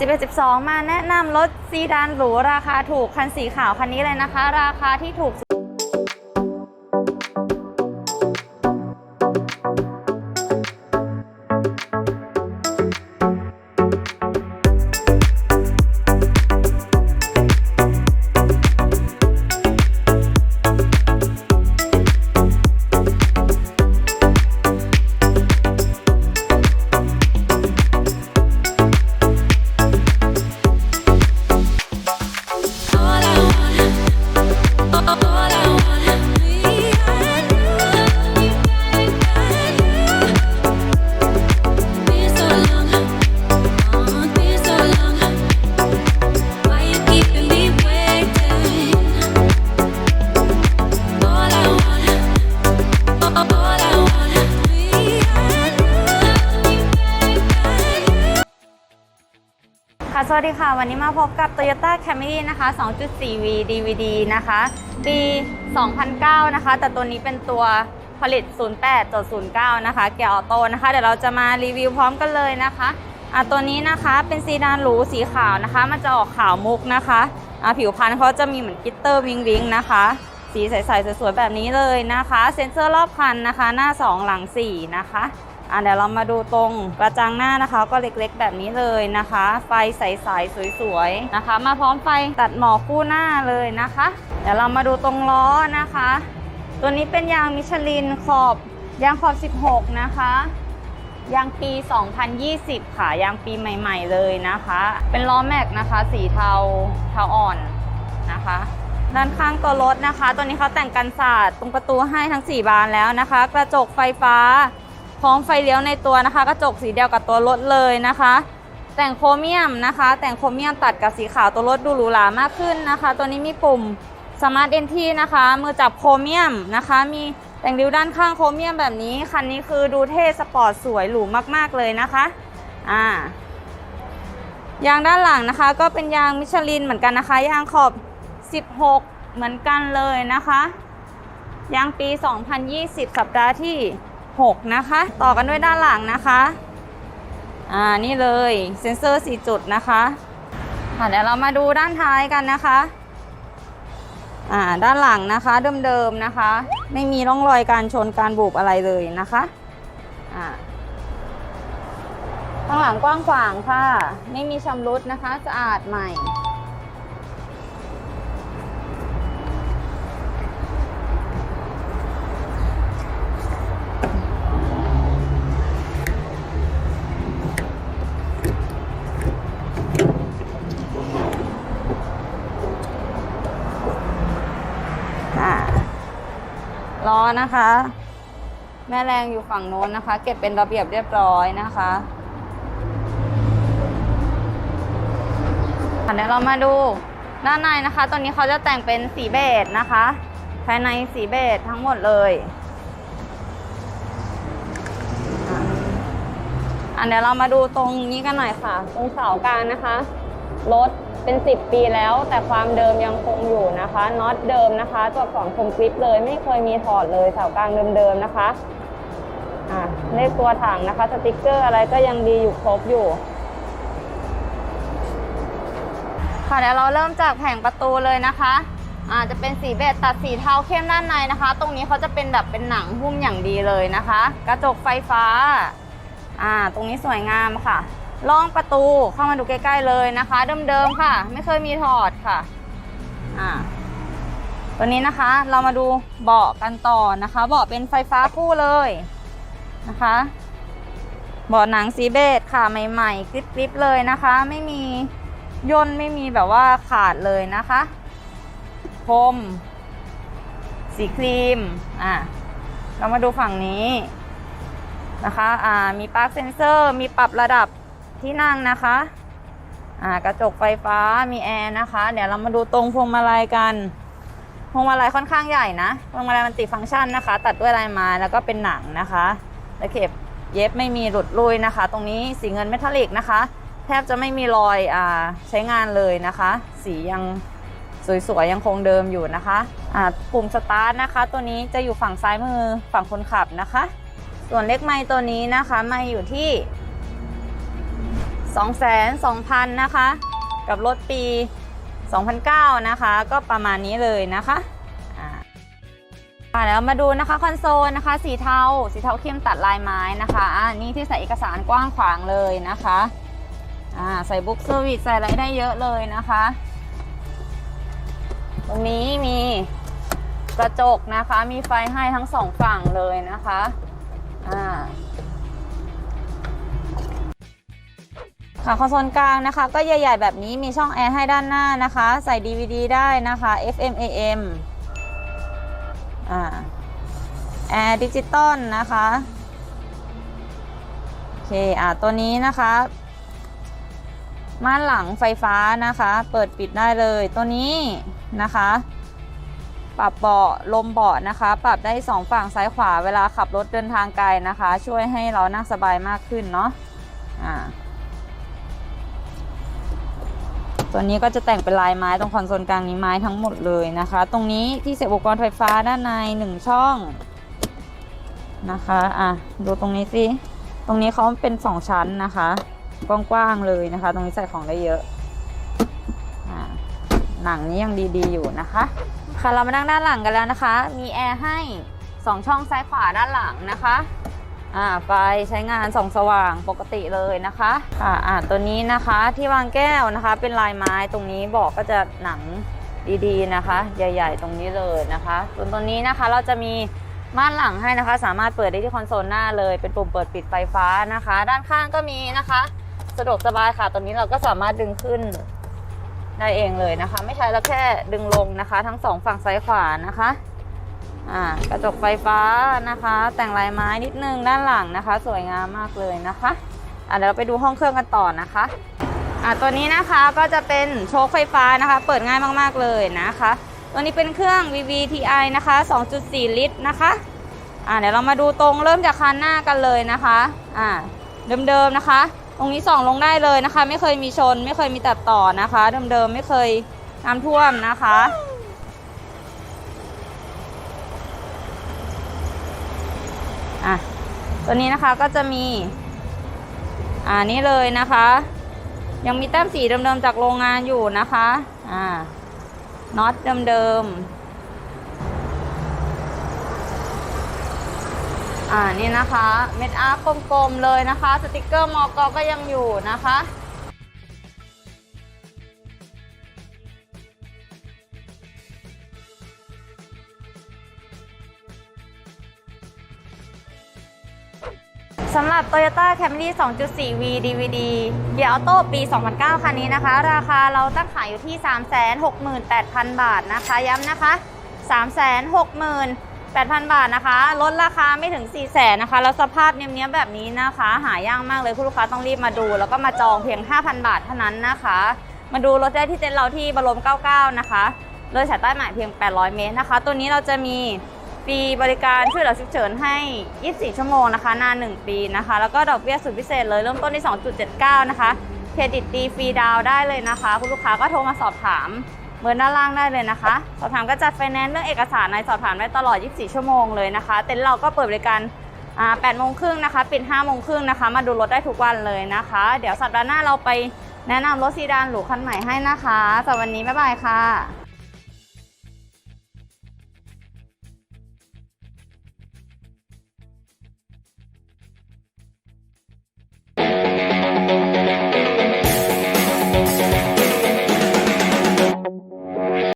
11 12 มาแนะนำรถซีดานหรูราคาถูกคันสีขาวคันนี้เลยนะคะ ราคาที่ถูก สวัสดีค่ะ วันนี้มาพบกับ Toyota Camry นะคะ 2.4V DVD นะคะ ปี 2009 นะคะ แต่ตัวนี้เป็นตัวผลิต 08.09 นะคะ เกียร์ออโต้นะคะ เดี๋ยวเราจะมารีวิวพร้อมกันเลยนะคะอะตัวนี้นะคะเป็นซีดานหรูสีขาวนะคะ มันจะออกขาวมุกนะคะอะผิวพรรณเขาจะมีเหมือนกิตเตอร์วิงวิงนะคะ สีใสๆสวยๆแบบนี้เลยนะคะ เซ็นเซอร์รอบคันนะคะ หน้า 2 หลัง 4 นะคะอะเดี๋ยวเรามาดูตรงกระจังหน้านะคะ ก็เล็กๆแบบนี้เลยนะคะ ไฟใสๆสวยๆนะคะ มาพร้อมไฟตัดหมอกคู่หน้าเลยนะคะ เดี๋ยวเรามาดูตรงล้อนะคะ ตัวนี้เป็นยางมิชลินขอบยางขอบ 16 นะคะยางปี 2020 ค่ะยางปีใหม่ ๆ เลยนะคะ เป็นล้อแม็กนะคะ สีเทาเทาอ่อนนะคะ ด้านข้างตัวรถนะคะ ตัวนี้เขาแต่งกันศาสตร์ตรงประตูให้ทั้ง 4 บานแล้วนะคะ กระจกไฟฟ้า พร้อมไฟเลี้ยวในตัวนะคะ กระจกสีเดียวกับตัวรถเลยนะคะ แต่งโครเมียมนะคะ แต่งโครเมียมตัดกับสีขาวตัวรถดูหรูหรามากขึ้นนะคะ ตัวนี้มีปุ่ม Smart Entry นะคะ มือจับโครเมียมนะคะ มีแต่งริ้วด้านข้างโครเมียมแบบนี้ คันนี้คือดูเท่สปอร์ตสวยหรูมากๆเลยนะคะ อ่ายางด้านหลังนะคะ ก็เป็นยางมิชลินเหมือนกันนะคะ ยางขอบ 16 เหมือนกันเลยนะคะ ยางปี 2020 สัปดาห์ที่ 6 นะคะ ต่อกันด้วยด้านหลังนะคะ อ่า นี่เลยเซ็นเซอร์ 4 จุดนะคะค่ะเดี๋ยวเรามาดูด้านท้ายกันนะคะ อ่า ด้านหลังนะคะเดิมๆนะคะ ไม่มีร่องรอยการชนการบุบอะไรเลยนะคะ อ่าข้างหลังกว้างขวางค่ะ ไม่มีชำรุดนะคะ สะอาดใหม่ ล้อนะคะ แม่แรงอยู่ฝั่งโน้นนะคะ เก็บเป็นระเบียบเรียบร้อยนะคะอะเดี๋ยวเรามาดูด้านในนะคะ ตัวนี้เขาจะแต่งเป็นสีเบจนะคะ ภายในสีเบจทั้งหมดเลยอะอะเดี๋ยวเรามาดูตรงนี้กันหน่อยค่ะ ตรงเสากลางนะคะ รถ เป็น 10 ปีแล้ว แต่ความเดิมยังคงอยู่นะคะน็อตเดิมนะคะตัวอักษรคมกริปเลยไม่เคยมีถอดเลยเสากลางเดิมๆนะคะอ่าเลขตัวถังนะคะสติกเกอร์อะไรก็ยังดีอยู่ครบอยู่ค่ะเดี๋ยวเราเริ่มจากแผงประตูเลยนะคะอาจะเป็นสีเบจตัดสีเทาเข้มด้านในนะคะ ตรงนี้เขาจะเป็นแบบเป็นหนังหุ้มอย่างดีเลยนะคะ กระจกไฟฟ้าอ่าตรงนี้สวยงามค่ะ ล่องประตูเข้ามาดูใกล้ๆเลยนะคะ เดิมๆค่ะ ไม่เคยมีถอดค่ะอ่าตัวนี้นะคะเรามาดูเบาะกันต่อนะคะ เบาะเป็นไฟฟ้าคู่เลยนะคะ เบาะหนังสีเบจค่ะใหม่ๆกริบๆเลยนะคะ ไม่มีย่นไม่มีแบบว่าขาดเลยนะคะพรมสีครีมอะเรามาดูฝั่งนี้นะคะ อ่า มีปลั๊กเซนเซอร์ มีปรับระดับ ที่นั่งนะคะอ่ากระจกไฟฟ้ามีแอร์นะคะ เดี๋ยวเรามาดูตรงพวงมาลัยกันพวงมาลัยค่อนข้างใหญ่นะพวงมาลัยมันติฟังก์ชันนะคะ ตัดด้วยลายไม้แล้วก็เป็นหนังนะคะตะเข็บเย็บไม่มีหลุดลุยนะคะ ตรงนี้สีเงินเมทัลลิกนะคะ แทบจะไม่มีรอยอ่าใช้งานเลยนะคะ สียังสวยๆยังคงเดิมอยู่นะคะอ่าปุ่มสตาร์ทนะคะ ตัวนี้จะอยู่ฝั่งซ้ายมือฝั่งคนขับนะคะ ส่วนเลขไม้ตัวนี้นะคะ ไม้อยู่ที่ 22,000 นะคะ กับรถปี 2009 นะคะ ก็ประมาณนี้เลยนะคะอ่าอ่าแล้วมาดูนะคะคอนโซลนะคะ สีเทาสีเทาเข้มตัดลายไม้นะคะอ่านี่ที่ใส่เอกสารกว้างขวางเลยนะคะอ่าใส่บุ๊กเซอร์วิสใส่อะไรได้เยอะเลยนะคะ ตรงนี้มีกระจกนะคะ มีไฟให้ทั้งสองฝั่งเลยนะคะอ่า ค่ะคอนโซลกลางนะคะ ก็ใหญ่ ๆ แบบนี้มีช่องแอร์ให้ด้านหน้านะคะ ใส่ DVD ได้นะคะ FM AM อ่าแอร์ดิจิตอลนะคะโอเคอ่าตัวนี้นะคะม่านหลังไฟฟ้านะคะ เปิดปิดได้เลยตัวนี้นะคะ ปรับเบาะลมเบาะนะคะ ปรับได้สองฝั่งซ้ายขวาเวลาขับรถเดินทางไกลนะคะ ช่วยให้เรานั่งสบายมากขึ้นเนาะอ่า ตัวนี้ก็จะแต่งเป็นลายไม้ตรงคอนโซลกลางนี้ไม้ทั้งหมดเลยนะคะ ตรงนี้ที่เสียบอุปกรณ์ไฟฟ้าด้านในหนึ่งช่องนะคะอะดูตรงนี้สิตรงนี้เขาเป็นสองชั้นนะคะกว้างๆเลยนะคะ ตรงนี้ใส่ของได้เยอะอหนังนี้ยังดีๆอยู่นะคะ ค่ะเรามานั่งด้านหลังกันแล้วนะคะ มีแอร์ให้สองช่องซ้ายขวาด้านหลังนะคะ อ่าไฟใช้งานส่องสว่างปกติเลยนะคะค่ะอ่าตัวนี้นะคะที่วางแก้วนะคะ เป็นลายไม้ตรงนี้บอกก็จะหนังดีๆนะคะ ใหญ่ ๆ ตรงนี้เลยนะคะส่วนตัวนี้นะคะเราจะมีม่านหลังให้นะคะ สามารถเปิดได้ที่คอนโซลหน้าเลย เป็นปุ่มเปิดปิดไฟฟ้านะคะ ด้านข้างก็มีนะคะ สะดวกสบายค่ะ ตัวนี้เราก็สามารถดึงขึ้นได้เองเลยนะคะ ไม่ใช่แล้วแค่ดึงลงนะคะ ทั้งสองฝั่งซ้ายขวานะคะ อ่ากระจกไฟฟ้านะคะ แต่งลายไม้นิดนึงด้านหลังนะคะ สวยงามมากเลยนะคะอะเดี๋ยวเราไปดูห้องเครื่องกันต่อนะคะอะตัวนี้นะคะก็จะเป็นโชคไฟฟ้านะคะ เปิดง่ายมากๆเลยนะคะ ตัวนี้เป็นเครื่อง VVTi นะคะ 2.4 ลิตรนะคะอะเดี๋ยวเรามาดูตรงเริ่มจากคันหน้ากันเลยนะคะอะเดิมๆนะคะตรงนี้ส่องลงได้เลยนะคะ ไม่เคยมีชน ไม่เคยมีตัดต่อนะคะ เดิมๆไม่เคยน้ำท่วมนะคะ อะ ตัวนี้นะคะก็จะมีอ่านี่เลยนะคะ ยังมีแต้มสีเดิมๆจากโรงงานอยู่นะคะอ่าน็อตเดิมๆอ่านี่นะคะ เม็ดอาร์กลมๆเลยนะคะ สติกเกอร์มอกก็ยังอยู่นะคะ สำหรับ Toyota Camry 2.4V DVD เกียร์ออโต้ปี 2009 คันนี้นะคะ ราคาเราตั้งขายอยู่ที่ 368,000 บาทนะคะ ย้ำนะคะ 368,000 บาทนะคะ ลดราคาไม่ถึง 400,000นะคะ แล้วสภาพเนี้ยๆแบบนี้นะคะ หายากมากเลยคุณลูกค้าต้องรีบมาดู แล้วก็มาจองเพียง 5,000 บาทเท่านั้นนะคะ มาดูรถได้ที่เต็นท์เราที่บรม 99 นะคะเลยสายใต้หมายเพียง 800 เมตรนะคะ ตัวนี้เราจะมี ฟรีบริการช่วยเหลือฉุกเฉินให้ 24 ชั่วโมงนะคะ นาน 1 ปีนะคะ แล้วก็ดอกเบี้ยสุดพิเศษเลยเริ่มต้นที่ 2.79 นะคะ เครดิตดีฟรีดาวได้เลยนะคะ คุณลูกค้าก็โทรมาสอบถามเบอร์ด้านล่างได้เลยนะคะ สอบถามก็จัดไฟแนนซ์เรื่องเอกสารในสอบถามได้ตลอด 24 ชั่วโมงเลยนะคะ เต็นท์เราก็เปิดบริการ8โมงครึ่งนะคะ ปิด5โมงครึ่งนะคะ มาดูรถได้ทุกวันเลยนะคะ เดี๋ยวสัปดาห์หน้าเราไปแนะนำรถซีดานหรูคันใหม่ให้นะคะสำหรับวันนี้บ๊ายบายค่ะ